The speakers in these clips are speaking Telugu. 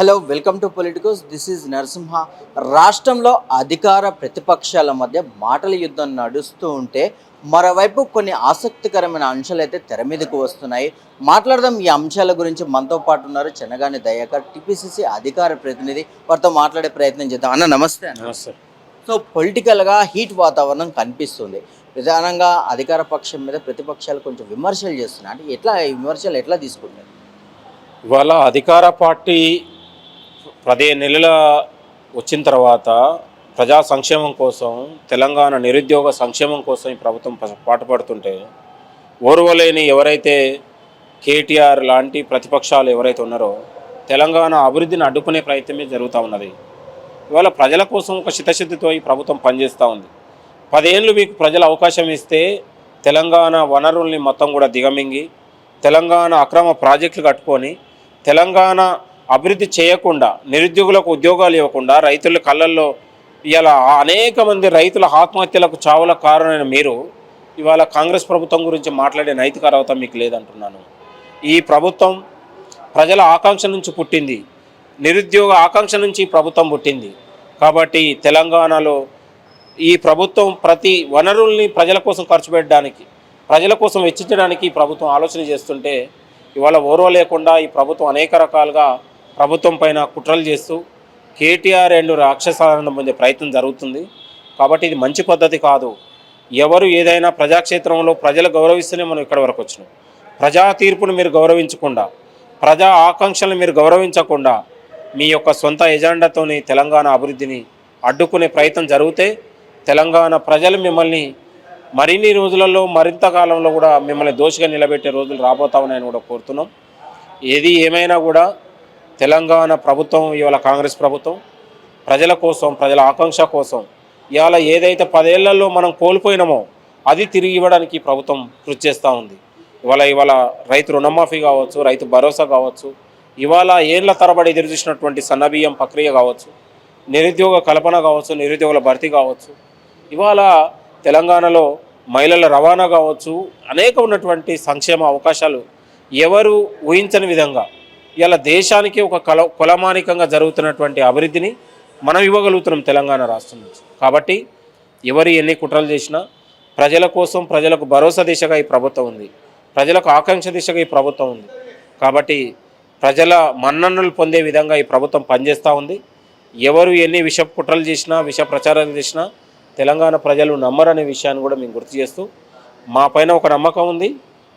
Hello welcome to Politicos this is Narasimha రాష్ట్రంలో అధికార ప్రతిపక్షాల మధ్య మాటల యుద్ధం నడుస్తూ ఉంటే మరోవైపు కొన్ని ఆసక్తికరమైన అంశాలు అయితే తెర మీదకు వస్తున్నాయి. మాట్లాడదాం ఈ అంశాల గురించి. మనతో పాటు ఉన్నారు చెన్నగాని దయాకర్ టిపిసిసి అధికార ప్రతినిధి. వారితో మాట్లాడే ప్రయత్నం చేద్దాం. అన్న నమస్తే నమస్తే. సో పొలిటికల్గా హీట్ వాతావరణం కనిపిస్తుంది. ప్రధానంగా అధికార పక్షం మీద ప్రతిపక్షాలు కొంచెం విమర్శలు చేస్తున్నాయి. అంటే ఎట్లా ఈ విమర్శలు ఎట్లా తీసుకుంటారు ఇవాళ అధికార పార్టీ పదిహేను నెలల వచ్చిన తర్వాత ప్రజా సంక్షేమం కోసం తెలంగాణ నిరుద్యోగ సంక్షేమం కోసం ఈ ప్రభుత్వం ప- పాటుపడుతుంటే ఓర్వలేని ఎవరైతే కేటీఆర్ లాంటి ప్రతిపక్షాలు ఎవరైతే ఉన్నారో తెలంగాణ అభివృద్ధిని అడ్డుకునే ప్రయత్నమే జరుగుతూ ఉన్నది. ఇవాళ ప్రజల కోసం ఒక చిత్తశుద్ధితో ఈ ప్రభుత్వం పనిచేస్తూ ఉంది. పదేళ్ళు మీకు ప్రజలు అవకాశం ఇస్తే తెలంగాణ వనరుల్ని మొత్తం కూడా దిగమింగి తెలంగాణ అక్రమ ప్రాజెక్టులు కట్టుకొని తెలంగాణ అభివృద్ధి చేయకుండా నిరుద్యోగులకు ఉద్యోగాలు ఇవ్వకుండా రైతుల కళ్ళల్లో ఇలా అనేక మంది రైతుల ఆత్మహత్యలకు చావుల కారణమైన మీరు ఇవాళ కాంగ్రెస్ ప్రభుత్వం గురించి మాట్లాడే నైతిక అర్హత మీకు లేదంటున్నాను. ఈ ప్రభుత్వం ప్రజల ఆకాంక్ష నుంచి పుట్టింది. నిరుద్యోగ ఆకాంక్ష నుంచి ప్రభుత్వం పుట్టింది. కాబట్టి తెలంగాణలో ఈ ప్రభుత్వం ప్రతి వనరుల్ని ప్రజల కోసం ఖర్చు పెట్టడానికి ప్రజల కోసం వెచ్చించడానికి ఈ ప్రభుత్వం ఆలోచన చేస్తుంటే ఇవాళ ఓర్వ లేకుండా ఈ ప్రభుత్వం అనేక రకాలుగా ప్రభుత్వం పైన కుట్రలు చేస్తూ కేటీఆర్ అండ్ రాక్షసాలను పొందే ప్రయత్నం జరుగుతుంది. కాబట్టి ఇది మంచి పద్ధతి కాదు. ఎవరు ఏదైనా ప్రజాక్షేత్రంలో ప్రజలు గౌరవిస్తేనే మనం ఇక్కడ వరకు వచ్చినాం. ప్రజా తీర్పును మీరు గౌరవించకుండా ప్రజా ఆకాంక్షలను మీరు గౌరవించకుండా మీ యొక్క సొంత ఎజెండాతోని తెలంగాణ అభివృద్ధిని అడ్డుకునే ప్రయత్నం జరిగితే తెలంగాణ ప్రజలు మిమ్మల్ని మరిన్ని రోజులలో మరింత కాలంలో కూడా మిమ్మల్ని దోషిగా నిలబెట్టే రోజులు రాబోతామని కూడా కోరుతున్నాం. ఏది ఏమైనా కూడా తెలంగాణ ప్రభుత్వం ఇవాళ కాంగ్రెస్ ప్రభుత్వం ప్రజల కోసం ప్రజల ఆకాంక్ష కోసం ఇవాళ ఏదైతే పదేళ్ళలో మనం కోల్పోయినామో అది తిరిగి ఇవ్వడానికి ప్రభుత్వం కృషి చేస్తూ ఉంది. ఇవాళ ఇవాళ రైతు రుణమాఫీ కావచ్చు రైతు భరోసా కావచ్చు ఇవాళ ఏళ్ళ తరబడి ఎదురు చూసినటువంటి సన్నబియ్యం ప్రక్రియ కావచ్చు నిరుద్యోగ కల్పన కావచ్చు నిరుద్యోగుల భర్తీ కావచ్చు ఇవాళ తెలంగాణలో మహిళల రవాణా కావచ్చు అనేక ఉన్నటువంటి సంక్షేమ అవకాశాలు ఎవరు ఊహించని విధంగా ఇలా దేశానికి ఒక కల కులమానికంగా జరుగుతున్నటువంటి అభివృద్ధిని మనం ఇవ్వగలుగుతున్నాం తెలంగాణ రాష్ట్రం నుంచి. కాబట్టి ఎవరు ఎన్ని కుట్రలు చేసినా ప్రజల కోసం ప్రజలకు భరోసా దిశగా ఈ ప్రభుత్వం ఉంది. ప్రజలకు ఆకాంక్ష దిశగా ఈ ప్రభుత్వం ఉంది. కాబట్టి ప్రజల మన్ననలు పొందే విధంగా ఈ ప్రభుత్వం పనిచేస్తూ ఉంది. ఎవరు ఎన్ని విష కుట్రలు చేసినా విష ప్రచారాలు చేసినా తెలంగాణ ప్రజలు నమ్మరనే విషయాన్ని కూడా మేము గుర్తు చేస్తూ మా పైన ఒక నమ్మకం ఉంది.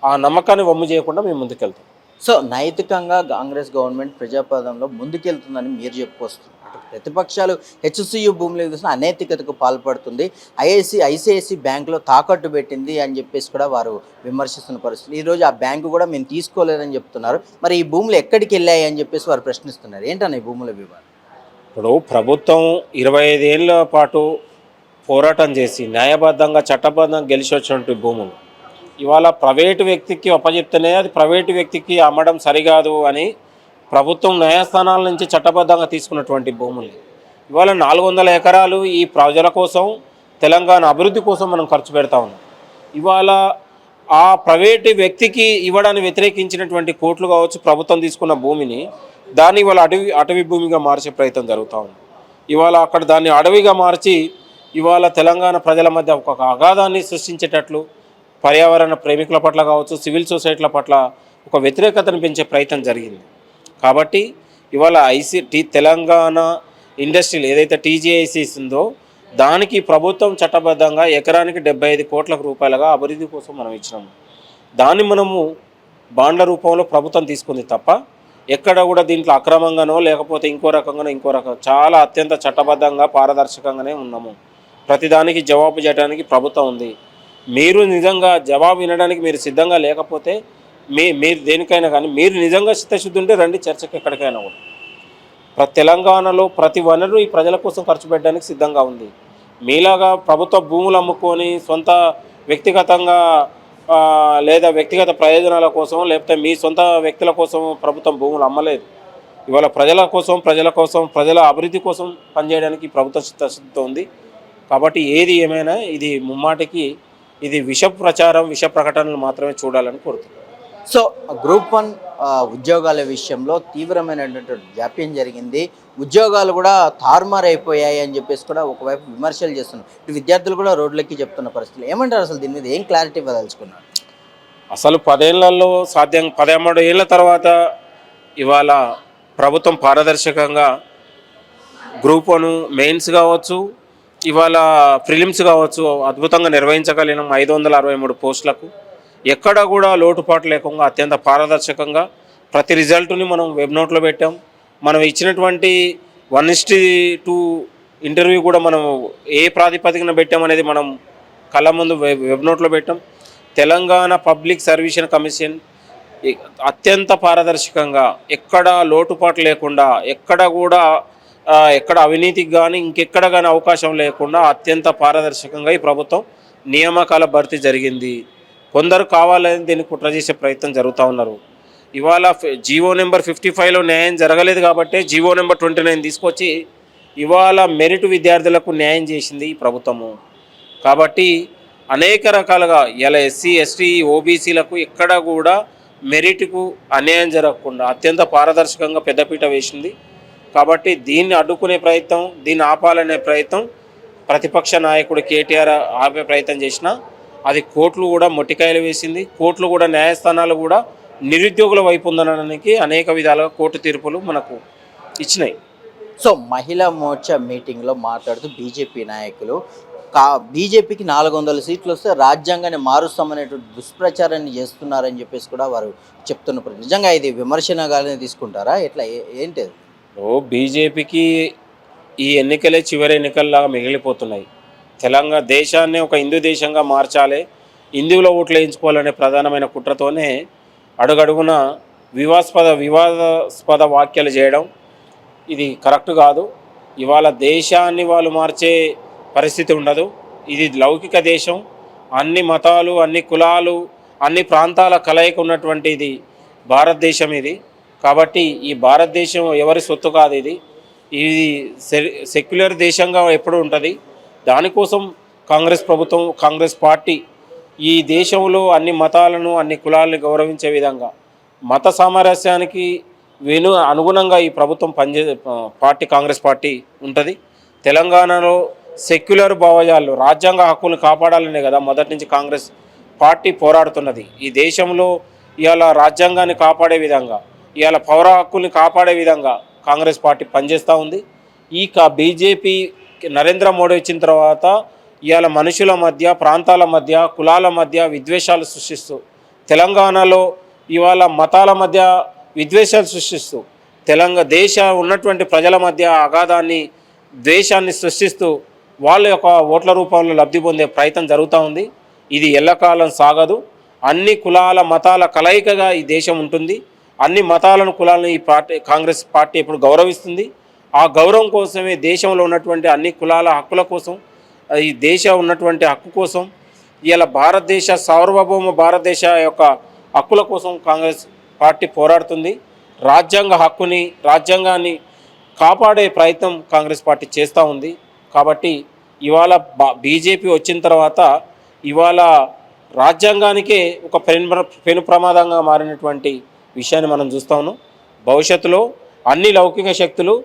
ఆ నమ్మకాన్ని వమ్ము చేయకుండా మేము ముందుకెళ్తాం. సో నైతికంగా కాంగ్రెస్ గవర్నమెంట్ ప్రజాపదంలో ముందుకెళ్తుందని మీరు చెప్పుకొస్తున్నారు. ప్రతిపక్షాలు హెచ్సియు భూములు చూసిన అనైతికతకు పాల్పడుతుంది. ఐఐసి ఐసిఐసి బ్యాంకులో తాకట్టు పెట్టింది అని చెప్పేసి కూడా వారు విమర్శిస్తున్న పరిస్థితి. ఈరోజు ఆ బ్యాంకు కూడా మేము తీసుకోలేదని చెప్తున్నారు. మరి ఈ భూములు ఎక్కడికి వెళ్ళాయి అని చెప్పేసి వారు ప్రశ్నిస్తున్నారు. ఏంటన్న ఈ భూముల వివాదం? ఇప్పుడు ప్రభుత్వం ఇరవై ఐదేళ్ళ పాటు పోరాటం చేసి న్యాయబద్ధంగా చట్టబద్ధంగా గెలిచి వచ్చినటువంటి భూములు. ఇవాళ ప్రైవేటు వ్యక్తికి అప్పచెప్తేనే అది ప్రైవేటు వ్యక్తికి అమ్మడం సరికాదు అని ప్రభుత్వం న్యాయస్థానాల నుంచి చట్టబద్ధంగా తీసుకున్నటువంటి భూములు ఇవాళ నాలుగు వందల ఎకరాలు ఈ ప్రజల కోసం తెలంగాణ అభివృద్ధి కోసం మనం ఖర్చు పెడతా ఉన్నాం. ఇవాళ ఆ ప్రైవేటు వ్యక్తికి ఇవ్వడాన్ని వ్యతిరేకించినటువంటి కోట్లు కావచ్చు ప్రభుత్వం తీసుకున్న భూమిని దాన్ని ఇవాళ అటవీ అటవీ భూమిగా మార్చే ప్రయత్నం జరుగుతూ ఉంది. ఇవాళ అక్కడ దాన్ని అడవిగా మార్చి ఇవాళ తెలంగాణ ప్రజల మధ్య ఒక అగాధాన్ని సృష్టించేటట్లు పర్యావరణ ప్రేమికుల పట్ల కావచ్చు సివిల్ సొసైటీల పట్ల ఒక వ్యతిరేకతను పెంచే ప్రయత్నం జరిగింది. కాబట్టి ఇవాళ ఐసీటీ తెలంగాణ ఇండస్ట్రీలు ఏదైతే టీజీఐసీస్ ఉందో దానికి ప్రభుత్వం చట్టబద్ధంగా ఎకరానికి డెబ్బై ఐదు కోట్ల రూపాయలుగా అభివృద్ధి కోసం మనం ఇచ్చినాము. దాన్ని మనము బాండ్ల రూపంలో ప్రభుత్వం తీసుకుంది తప్ప ఎక్కడ కూడా దీంట్లో అక్రమంగానో లేకపోతే ఇంకో రకంగానో ఇంకో రకం చాలా అత్యంత చట్టబద్ధంగా పారదర్శకంగానే ఉన్నాము. ప్రతిదానికి జవాబు చేయడానికి ప్రభుత్వం ఉంది. మీరు నిజంగా జవాబు వినడానికి మీరు సిద్ధంగా లేకపోతే మీ మీరు దేనికైనా కానీ మీరు నిజంగా చిత్తశుద్ధి ఉంటే రండి చర్చకి ఎక్కడికైనా కూడా. ప్రతి తెలంగాణలో ప్రతి వనరు ఈ ప్రజల కోసం ఖర్చు పెట్టడానికి సిద్ధంగా ఉంది. మీలాగా ప్రభుత్వ భూములు అమ్ముకొని సొంత వ్యక్తిగతంగా లేదా వ్యక్తిగత ప్రయోజనాల కోసం లేకపోతే మీ సొంత వ్యక్తుల కోసం ప్రభుత్వం భూములు అమ్మలేదు. ఇవాళ ప్రజల కోసం ప్రజల కోసం ప్రజల అభివృద్ధి కోసం పనిచేయడానికి ప్రభుత్వ ప్రభుత్వం చిత్తశుద్ధితో ఉంది. కాబట్టి ఏది ఏమైనా ఇది ముమ్మాటికి ఇది విష ప్రచారం విష ప్రకటనలు మాత్రమే చూడాలని కోరుతున్నాను. సో గ్రూప్ వన్ ఉద్యోగాల విషయంలో తీవ్రమైనటువంటి జాప్యం జరిగింది. ఉద్యోగాలు కూడా తారుమారైపోయాయి అని చెప్పేసి కూడా ఒకవైపు విమర్శలు చేస్తున్నారు. విద్యార్థులు కూడా రోడ్లకి చెప్తున్న పరిస్థితులు. ఏమంటారు అసలు దీని మీద? ఏం క్లారిటీ ఇవ్వదలుచుకున్నారు? అసలు పదేళ్ళలో సాధ్యం పదమూడు ఏళ్ళ తర్వాత ఇవాళ ప్రభుత్వం పారదర్శకంగా గ్రూప్ వన్ మెయిన్స్ కావచ్చు ఇవాళ ప్రిలిమ్స్ కావచ్చు అద్భుతంగా నిర్వహించగలిగిన ఐదు వందల అరవై మూడు పోస్టులకు. ఎక్కడ కూడా లోటుపాటు లేకుండా అత్యంత పారదర్శకంగా ప్రతి రిజల్ట్ని మనం వెబ్ నోట్లో పెట్టాం. మనం ఇచ్చినటువంటి వన్ ఇస్టీ టూ ఇంటర్వ్యూ కూడా మనం ఏ ప్రాతిపదికన పెట్టామనేది మనం కళ్ళ ముందు వెబ్ వెబ్ నోట్లో పెట్టాం. తెలంగాణ పబ్లిక్ సర్వీషన్ కమిషన్ అత్యంత పారదర్శకంగా ఎక్కడ లోటుపాటు లేకుండా ఎక్కడ కూడా ఎక్కడ అవినీతికి కానీ ఇంకెక్కడ కానీ అవకాశం లేకుండా అత్యంత పారదర్శకంగా ఈ ప్రభుత్వం నియామకాల భర్తీ జరిగింది. కొందరు కావాలని దీన్ని కుట్ర చేసే ప్రయత్నం జరుగుతూ ఉన్నారు. ఇవాళ జీవో నెంబర్ ఫిఫ్టీ ఫైవ్లో న్యాయం జరగలేదు కాబట్టి జీవో నెంబర్ ట్వంటీ నైన్ తీసుకొచ్చి ఇవాళ మెరిట్ విద్యార్థులకు న్యాయం చేసింది ఈ ప్రభుత్వము. కాబట్టి అనేక రకాలుగా ఇలా ఎస్సీ ఎస్టీ ఓబీసీలకు ఎక్కడ కూడా మెరిట్కు అన్యాయం జరగకుండా అత్యంత పారదర్శకంగా పెద్దపీట వేసింది కాబట్టి దీన్ని అడ్డుకునే ప్రయత్నం దీన్ని ఆపాలనే ప్రయత్నం ప్రతిపక్ష నాయకుడు కేటీఆర్ ఆపే ప్రయత్నం చేసిన అది కోర్టులు కూడా మొట్టికాయలు వేసింది. కోర్టులు కూడా న్యాయస్థానాలు కూడా నిరుద్యోగుల వైపు ఉందనడానికి అనేక విధాలుగా కోర్టు తీర్పులు మనకు ఇచ్చినాయి. సో మహిళా మోర్చా మీటింగ్లో మాట్లాడుతూ బీజేపీ నాయకులు కా బీజేపీకి నాలుగు వందల సీట్లు వస్తే రాజ్యాంగాన్ని మారుస్తామనేటువంటి దుష్ప్రచారాన్ని చేస్తున్నారని చెప్పేసి కూడా వారు చెప్తున్నప్పుడు. నిజంగా ఇది విమర్శనగానే తీసుకుంటారా? ఎట్లా? ఏంటి బీజేపీకి ఈ ఎన్నికలే చివరి ఎన్నికల్లాగా మిగిలిపోతున్నాయి. తెలంగాణ దేశాన్ని ఒక హిందూ దేశంగా మార్చాలి హిందువుల ఓట్లు వేయించుకోవాలనే ప్రధానమైన కుట్రతోనే అడుగడుగున వివాస్పద వివాదాస్పద వ్యాఖ్యలు చేయడం ఇది కరెక్ట్ కాదు. ఇవాళ దేశాన్ని వాళ్ళు మార్చే పరిస్థితి ఉండదు. ఇది లౌకిక దేశం. అన్ని మతాలు అన్ని కులాలు అన్ని ప్రాంతాల కలయిక ఉన్నటువంటి ఇది భారతదేశం ఇది. కాబట్టి ఈ భారతదేశం ఎవరి సొత్తు కాదు ఇది. ఇది సె- సెక్యులర్ దేశంగా ఎప్పుడు ఉంటుంది. దానికోసం కాంగ్రెస్ ప్రభుత్వం కాంగ్రెస్ పార్టీ ఈ దేశంలో అన్ని మతాలను అన్ని కులాలను గౌరవించే విధంగా మత సామరస్యానికి వెను అనుగుణంగా ఈ ప్రభుత్వం పనిచే పార్టీ కాంగ్రెస్ పార్టీ ఉంటుంది. తెలంగాణలో సెక్యులర్ భావజాలు రాజ్యాంగ హక్కులను కాపాడాలనే కదా మొదటి నుంచి కాంగ్రెస్ పార్టీ పోరాడుతున్నది. ఈ దేశంలో ఇవాళ రాజ్యాంగాన్ని కాపాడే విధంగా ఇవాళ పౌర హక్కుల్ని కాపాడే విధంగా కాంగ్రెస్ పార్టీ పనిచేస్తూ ఉంది. ఈ కా బీజేపీ నరేంద్ర మోడీ వచ్చిన తర్వాత ఇవాళ మనుషుల మధ్య ప్రాంతాల మధ్య కులాల మధ్య విద్వేషాలు సృష్టిస్తూ తెలంగాణలో ఇవాళ మతాల మధ్య విద్వేషాలు సృష్టిస్తూ తెలంగాణ దేశ ఉన్నటువంటి ప్రజల మధ్య అగాధాన్ని ద్వేషాన్ని సృష్టిస్తూ వాళ్ళ యొక్క ఓట్ల రూపంలో లబ్ధి పొందే ప్రయత్నం జరుగుతూ ఉంది. ఇది ఎల్లకాలం సాగదు. అన్ని కులాల మతాల కలయికగా ఈ దేశం ఉంటుంది. అన్ని మతాలను కులాలను ఈ పార్టీ కాంగ్రెస్ పార్టీ ఇప్పుడు గౌరవిస్తుంది. ఆ గౌరవం కోసమే దేశంలో ఉన్నటువంటి అన్ని కులాల హక్కుల కోసం ఈ దేశ ఉన్నటువంటి హక్కు కోసం ఇవాళ భారతదేశ సార్వభౌమ భారతదేశ యొక్క హక్కుల కోసం కాంగ్రెస్ పార్టీ పోరాడుతుంది. రాజ్యాంగ హక్కుని రాజ్యాంగాన్ని కాపాడే ప్రయత్నం కాంగ్రెస్ పార్టీ చేస్తూ ఉంది. కాబట్టి ఇవాళ బీజేపీ వచ్చిన తర్వాత ఇవాళ రాజ్యాంగానికే ఒక పెను పెను ప్రమాదంగా మారినటువంటి విషయాన్ని మనం చూస్తా ఉన్నాం. భవిష్యత్తులో అన్ని లౌకిక శక్తులు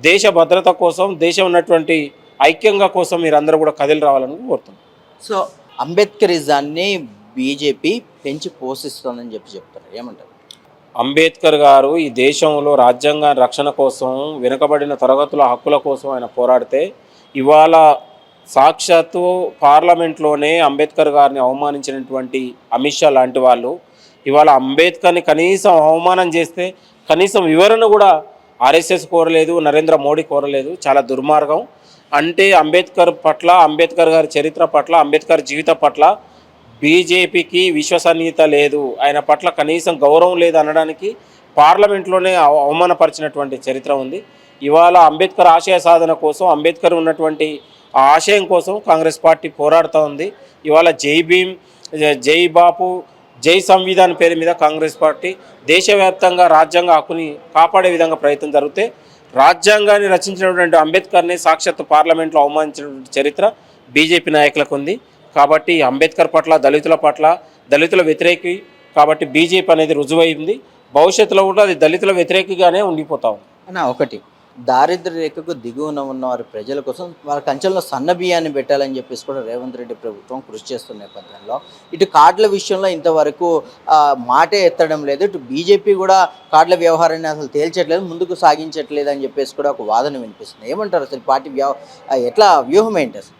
దేశ భద్రత కోసం దేశం ఉన్నటువంటి ఐక్యంగా కోసం మీరందరూ కూడా కదిలి రావాలని కోరుతున్నాం. సో అంబేద్కరిజాన్ని బీజేపీ పెంచి పోషిస్తోందని చెప్పి చెప్తారు. ఏమంటారు? అంబేద్కర్ గారు ఈ దేశంలో రాజ్యాంగ రక్షణ కోసం వెనుకబడిన తరగతుల హక్కుల కోసం ఆయన పోరాడితే ఇవాళ సాక్షాత్తు పార్లమెంట్లోనే అంబేద్కర్ గారిని అవమానించినటువంటి అమిత్ షా లాంటి వాళ్ళు ఇవాళ అంబేద్కర్ని కనీసం అవమానం చేస్తే కనీసం వివరణ కూడా ఆర్ఎస్ఎస్ కోరలేదు నరేంద్ర మోడీ కోరలేదు. చాలా దుర్మార్గం. అంటే అంబేద్కర్ పట్ల అంబేద్కర్ గారి చరిత్ర పట్ల అంబేద్కర్ జీవిత పట్ల బీజేపీకి విశ్వసనీయత లేదు. ఆయన పట్ల కనీసం గౌరవం లేదు అనడానికి పార్లమెంట్లోనే అవ- అవమానపరిచినటువంటి చరిత్ర ఉంది. ఇవాళ అంబేద్కర్ ఆశయ సాధన కోసం అంబేద్కర్ ఉన్నటువంటి ఆ ఆశయం కోసం కాంగ్రెస్ పార్టీ పోరాడుతూ ఉంది. ఇవాళ జై భీమ్ జై బాపు జై సంవిధాన్ పేరు మీద కాంగ్రెస్ పార్టీ దేశవ్యాప్తంగా రాజ్యాంగ హక్కుని కాపాడే విధంగా ప్రయత్నం జరిగితే రాజ్యాంగాన్ని రచించినటువంటి అంబేద్కర్ని సాక్షాత్ పార్లమెంట్లో అవమానించినటువంటి చరిత్ర బీజేపీ నాయకులకు ఉంది. కాబట్టి అంబేద్కర్ పట్ల దళితుల పట్ల దళితుల వ్యతిరేకి కాబట్టి బీజేపీ అనేది రుజువైంది భవిష్యత్తులో కూడా అది దళితుల వ్యతిరేకిగానే ఉండిపోతా ఉంది. అన్న ఒకటి. దారిద్ర రేఖకు దిగువన ఉన్న వారి ప్రజల కోసం వాళ్ళ కంచెల్లో సన్న బియ్యాన్ని పెట్టాలని చెప్పేసి కూడా రేవంత్ రెడ్డి ప్రభుత్వం కృషి చేస్తున్న నేపథ్యంలో. ఇటు కార్డుల విషయంలో ఇంతవరకు మాటే ఎత్తడం లేదు. ఇటు బీజేపీ కూడా కార్డుల వ్యవహారాన్ని అసలు తేల్చట్లేదు ముందుకు సాగించట్లేదు అని చెప్పేసి కూడా ఒక వాదన వినిపిస్తుంది. ఏమంటారు అసలు పార్టీ వ్యవ ఎట్లా వ్యూహం ఏంటి అసలు?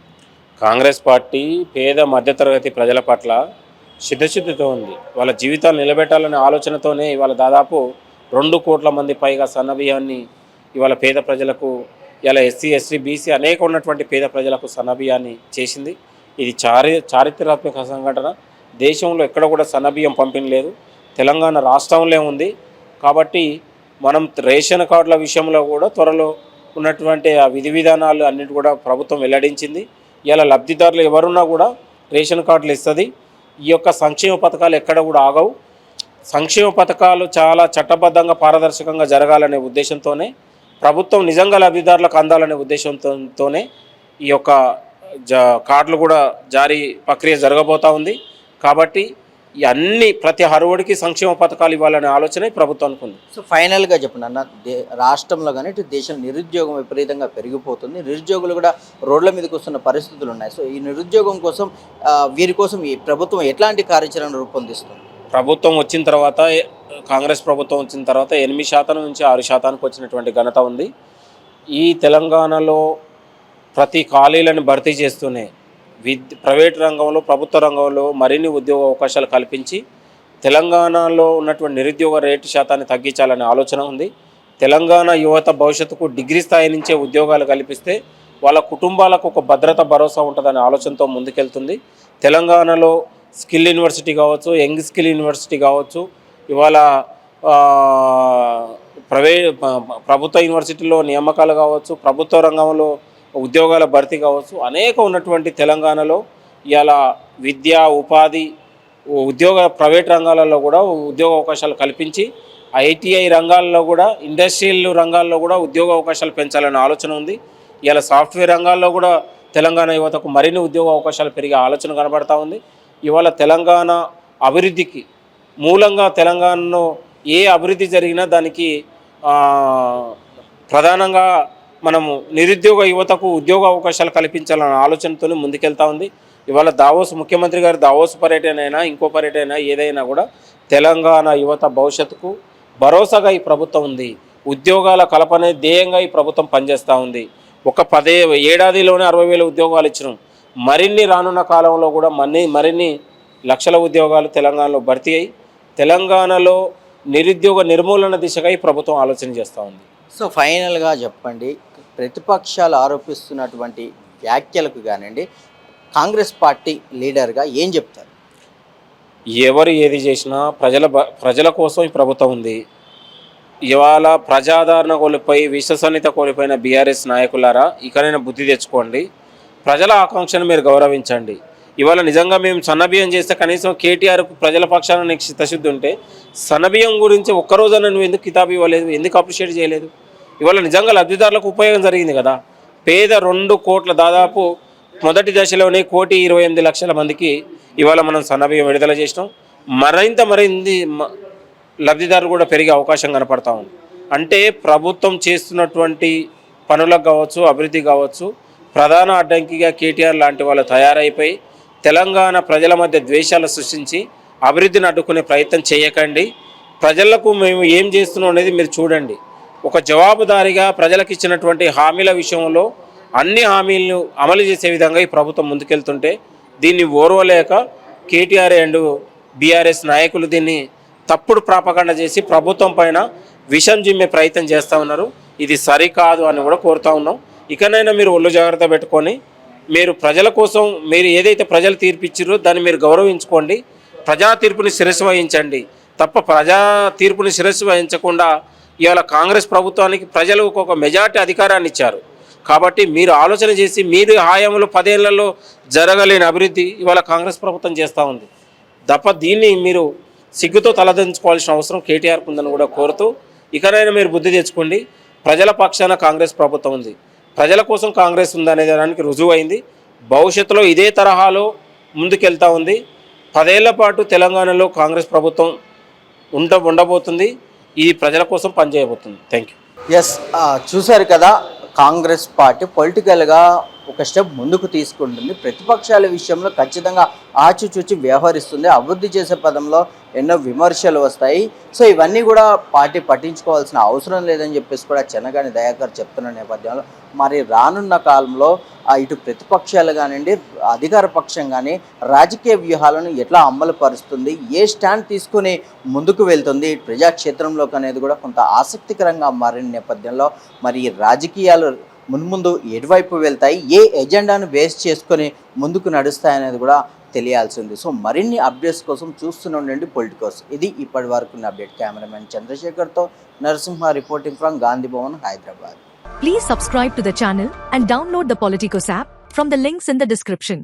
కాంగ్రెస్ పార్టీ పేద మధ్యతరగతి ప్రజల పట్ల సిద్ధశుద్ధితో ఉంది. వాళ్ళ జీవితాలు నిలబెట్టాలనే ఆలోచనతోనే ఇవాళ దాదాపు రెండు కోట్ల మంది పైగా సన్నబియ్యాన్ని ఇవాళ పేద ప్రజలకు ఇలా ఎస్సీ ఎస్టీ బీసీ అనేక ఉన్నటువంటి పేద ప్రజలకు సన్నబియ్యాన్ని చేసింది. ఇది చారి చారిత్రాత్మక సంఘటన. దేశంలో ఎక్కడ కూడా సన్నబియ్యం పంపిణీ లేదు. తెలంగాణ రాష్ట్రంలో ఉంది. కాబట్టి మనం రేషన్ కార్డుల విషయంలో కూడా త్వరలో ఉన్నటువంటి ఆ విధి విధానాలు అన్నిటి కూడా ప్రభుత్వం వెల్లడించింది. ఇలా లబ్ధిదారులు ఎవరున్నా కూడా రేషన్ కార్డులు ఇస్తుంది. ఈ యొక్క సంక్షేమ పథకాలు ఎక్కడ కూడా ఆగవు. సంక్షేమ పథకాలు చాలా చట్టబద్ధంగా పారదర్శకంగా జరగాలనే ఉద్దేశంతోనే ప్రభుత్వం నిజంగా లబ్ధిదారులకు అందాలనే ఉద్దేశంతోనే ఈ యొక్క జా కార్డులు కూడా జారీ ప్రక్రియ జరగబోతా ఉంది. కాబట్టి ఈ అన్ని ప్రతి హరువుడికి సంక్షేమ పథకాలు ఇవ్వాలనే ఆలోచన ప్రభుత్వానికి ఉంది సో ఫైనల్గా చెప్పండి అన్న దే రాష్ట్రంలో కానీ ఇటు దేశం నిరుద్యోగం విపరీతంగా పెరిగిపోతుంది. నిరుద్యోగులు కూడా రోడ్ల మీదకి వస్తున్న పరిస్థితులు ఉన్నాయి. సో ఈ నిరుద్యోగం కోసం వీరి కోసం ఈ ప్రభుత్వం ఎట్లాంటి కార్యాచరణ రూపొందిస్తుంది? ప్రభుత్వం వచ్చిన తర్వాత కాంగ్రెస్ ప్రభుత్వం వచ్చిన తర్వాత ఎనిమిది శాతం నుంచి ఆరు శాతానికి వచ్చినటువంటి ఘనత ఉంది. ఈ తెలంగాణలో ప్రతి ఖాళీలను భర్తీ చేస్తూనే విద్ ప్రైవేట్ రంగంలో ప్రభుత్వ రంగంలో మరిన్ని ఉద్యోగ అవకాశాలు కల్పించి తెలంగాణలో ఉన్నటువంటి నిరుద్యోగ రేటు శాతాన్ని తగ్గించాలనే ఆలోచన ఉంది. తెలంగాణ యువత భవిష్యత్తుకు డిగ్రీ స్థాయి నుంచే ఉద్యోగాలు కల్పిస్తే వాళ్ళ కుటుంబాలకు ఒక భద్రత భరోసా ఉంటుందనే ఆలోచనతో ముందుకెళ్తుంది. తెలంగాణలో స్కిల్ యూనివర్సిటీ కావచ్చు యంగ్ స్కిల్ యూనివర్సిటీ కావచ్చు ఇవాళ ప్రవే ప్రైవే ప్రభుత్వ యూనివర్సిటీలో నియామకాలు కావచ్చు ప్రభుత్వ రంగంలో ఉద్యోగాల భర్తీ కావచ్చు అనేక ఉన్నటువంటి తెలంగాణలో ఇవాళ విద్య ఉపాధి ఉద్యోగ ప్రైవేట్ రంగాలలో కూడా ఉద్యోగ అవకాశాలు కల్పించి ఐటీఐ రంగాల్లో కూడా ఇండస్ట్రియల్ రంగాల్లో కూడా ఉద్యోగ అవకాశాలు పెంచాలనే ఆలోచన ఉంది. ఇలా సాఫ్ట్వేర్ రంగాల్లో కూడా తెలంగాణ యువతకు మరిన్ని ఉద్యోగ అవకాశాలు పెరిగే ఆలోచన కనబడతా ఉంది. ఇవాళ తెలంగాణ అభివృద్ధికి మూలంగా తెలంగాణలో ఏ అభివృద్ధి జరిగినా దానికి ప్రధానంగా మనము నిరుద్యోగ యువతకు ఉద్యోగ అవకాశాలు కల్పించాలన్న ఆలోచనతో ముందుకెళ్తా ఉంది. ఇవాళ దావోస్ ముఖ్యమంత్రి గారు దావోస్ పర్యటన అయినా ఇంకో పర్యటన అయినా ఏదైనా కూడా తెలంగాణ యువత భవిష్యత్తుకు భరోసాగా ఈ ప్రభుత్వం ఉంది. ఉద్యోగాల కల్పనే ధ్యేయంగా ఈ ప్రభుత్వం పనిచేస్తూ ఉంది. ఒక పదే ఏడాదిలోనే అరవై వేల ఉద్యోగాలు ఇచ్చినాం. మరిన్ని రానున్న కాలంలో కూడా మన్ని మరిన్ని లక్షల ఉద్యోగాలు తెలంగాణలో భర్తీ అయ్యి తెలంగాణలో నిరుద్యోగ నిర్మూలన దిశగా ఈ ప్రభుత్వం ఆలోచన చేస్తూ ఉంది. సో ఫైనల్గా చెప్పండి ప్రతిపక్షాలు ఆరోపిస్తున్నటువంటి వ్యాఖ్యలకు కానివ్వండి కాంగ్రెస్ పార్టీ లీడర్గా ఏం చెప్తారు? ఎవరు ఏది చేసినా ప్రజల బ- ప్రజల కోసం ఈ ప్రభుత్వం ఉంది. ఇవాళ ప్రజాదరణ కోల్పోయి విశ్వసనీయత కోల్పోయిన బీఆర్ఎస్ నాయకులారా ఇకనైనా బుద్ధి తెచ్చుకోండి. ప్రజల ఆకాంక్షను మీరు గౌరవించండి. ఇవాళ నిజంగా మేము సన్నబియ్యం చేస్తే కనీసం కేటీఆర్ ప్రజల పక్షాన నీకు చిత్తశుద్ధి ఉంటే సన్నబియ్యం గురించి ఒక్కరోజన నువ్వు ఎందుకు కితాబు ఇవ్వలేదు ఎందుకు అప్రిషియేట్ చేయలేదు? ఇవాళ నిజంగా లబ్ధిదారులకు ఉపయోగం జరిగింది కదా. పేద రెండు కోట్ల దాదాపు మొదటి దశలోనే కోటి ఇరవై ఎనిమిది లక్షల మందికి ఇవాళ మనం సన్నబియ్యం విడుదల చేసినాం. మరింత మరింది లబ్ధిదారులు కూడా పెరిగే అవకాశం కనపడతా ఉంది. అంటే ప్రభుత్వం చేస్తున్నటువంటి పనులకు కావచ్చు అభివృద్ధి కావచ్చు ప్రధాన అడ్డంకిగా కేటీఆర్ లాంటి వాళ్ళు తయారైపోయి తెలంగాణ ప్రజల మధ్య ద్వేషాలు సృష్టించి అభివృద్ధిని అడ్డుకునే ప్రయత్నం చేయకండి. ప్రజలకు మేము ఏం చేస్తున్నాం అనేది మీరు చూడండి. ఒక జవాబుదారీగా ప్రజలకు ఇచ్చినటువంటి హామీల విషయంలో అన్ని హామీలను అమలు చేసే విధంగా ఈ ప్రభుత్వం ముందుకెళ్తుంటే దీన్ని ఓర్వలేక కేటీఆర్ అండ్ బీఆర్ఎస్ నాయకులు దీన్ని తప్పుడు ప్రాపగండ చేసి ప్రభుత్వం పైన విషం జిమ్మే ప్రయత్నం చేస్తూ ఉన్నారు. ఇది సరికాదు అని కూడా కోరుతా ఉన్నాం. ఇకనైనా మీరు ఒళ్ళు జాగ్రత్త పెట్టుకొని మీరు ప్రజల కోసం మీరు ఏదైతే ప్రజలు తీర్పిచ్చిరో దాన్ని మీరు గౌరవించుకోండి. ప్రజా తీర్పుని శిరస్సు వహించండి. తప్ప ప్రజా తీర్పుని శిరస్సు వహించకుండా ఇవాళ కాంగ్రెస్ ప్రభుత్వానికి ప్రజలు ఒక మెజార్టీ అధికారాన్ని ఇచ్చారు. కాబట్టి మీరు ఆలోచన చేసి మీరు హాయంలో పదేళ్ళలో జరగలేని అభివృద్ధి ఇవాళ కాంగ్రెస్ ప్రభుత్వం చేస్తూ ఉంది. తప్ప దీన్ని మీరు సిగ్గుతో తలదించుకోవాల్సిన అవసరం కేటీఆర్కు ఉందని కూడా కోరుతూ ఇకనైనా మీరు బుద్ధి తెచ్చుకోండి. ప్రజల పక్షాన కాంగ్రెస్ ప్రభుత్వం ఉంది. ప్రజల కోసం కాంగ్రెస్ ఉందనే దానికి రుజువు అయింది భవిష్యత్తులో ఇదే తరహాలో ముందుకెళ్తా ఉంది. పదేళ్ళ పాటు తెలంగాణలో కాంగ్రెస్ ప్రభుత్వం ఉండ ఉండబోతుంది. ఇది ప్రజల కోసం పనిచేయబోతుంది. థ్యాంక్ యూ ఎస్ చూశారు కదా కాంగ్రెస్ పార్టీ పొలిటికల్గా ఒక స్టెప్ ముందుకు తీసుకుంటుంది. ప్రతిపక్షాల విషయంలో ఖచ్చితంగా ఆచిచూచి వ్యవహరిస్తుంది. అభివృద్ధి చేసే పదంలో ఎన్నో విమర్శలు వస్తాయి. సో ఇవన్నీ కూడా పార్టీ పట్టించుకోవాల్సిన అవసరం లేదని చెప్పేసి కూడా చెన్నగాని దయాకర్ చెప్తున్న నేపథ్యంలో మరి రానున్న కాలంలో ఇటు ప్రతిపక్షాలు కానివ్వండి అధికార పక్షం కానీ రాజకీయ వ్యూహాలను ఎట్లా అమలు పరుస్తుంది ఏ స్టాండ్ తీసుకుని ముందుకు వెళ్తుంది ప్రజాక్షేత్రంలోకి అనేది కూడా కొంత ఆసక్తికరంగా మారిన నేపథ్యంలో మరి రాజకీయాలు మున్ముందు ఎటువైపు వెళ్తాయి ఏ ఎజెండాను బేస్ చేసుకొని ముందుకు నడుస్తాయనేది కూడా తెలియాల్సి ఉంది. సో మరిన్ని అప్డేట్స్ కోసం చూస్తూనే ఉండండి పొలిటికోస్. ఇది ఇప్పటి వరకు update. Cameraman చంద్రశేఖర్తో Narasimha reporting from Gandhi Bhavan Hyderabad. Please subscribe to the channel and download the Politicos app from the links in the description